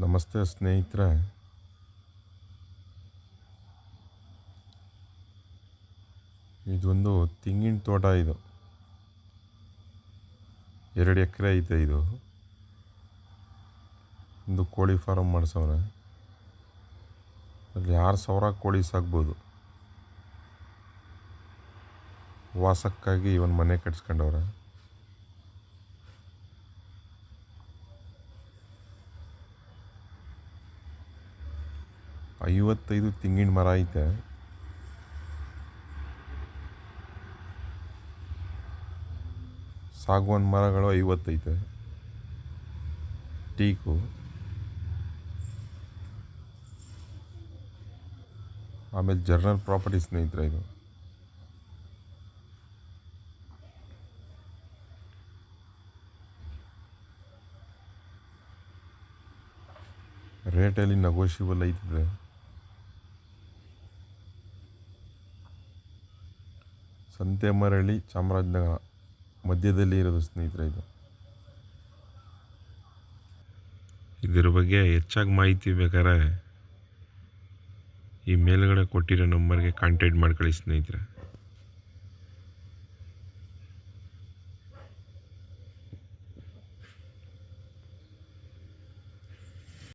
ನಮಸ್ತೆ ಸ್ನೇಹಿತರೆ. ಇದೊಂದು ತೆಂಗಿನ ತೋಟ ಇದು. ಎರಡು ಎಕರೆ ಐತೆ ಇದು. ಒಂದು ಕೋಳಿ ಫಾರಮ್ ಮಾಡಿಸವ್ರೆ. ಅಲ್ಲಿ ಆರು ಸಾವಿರ ಕೋಳಿ ಸಾಕ್ಬೋದು. ವಾಸಕ್ಕಾಗಿ ಒಂದು ಮನೆ ಕಟ್ಸ್ಕೊಂಡವ್ರೆ. ಐವತ್ತೈದು ತೆಂಗಿನ ಮರ ಐತೆ. ಸಾಗವಾನ್ ಮರಗಳು ಐವತ್ತೈತೆ. ಟೀಕು. ಆಮೇಲೆ ಜರ್ನಲ್ ಪ್ರಾಪರ್ಟಿ ಸ್ನೇಹಿತರೆ ಇದು. ರೇಟಲ್ಲಿ ನಗೋಷಿಯಬಲ್ ಐತಿದೆ ಸಂತೆಮರಳಿ ಚಾಮರಾಜನಗರ ಮಧ್ಯದಲ್ಲಿ ಇರೋದು ಸ್ನೇಹಿತರೆ ಇದು. ಇದರ ಬಗ್ಗೆ ಹೆಚ್ಚಾಗಿ ಮಾಹಿತಿ ಬೇಕಾದ್ರೆ ಈ ಮೇಲುಗಡೆ ಕೊಟ್ಟಿರೋ ನಂಬರ್ಗೆ ಕಾಂಟ್ಯಾಕ್ಟ್ ಮಾಡ್ಕೊಳ್ಳಿ ಸ್ನೇಹಿತರೆ.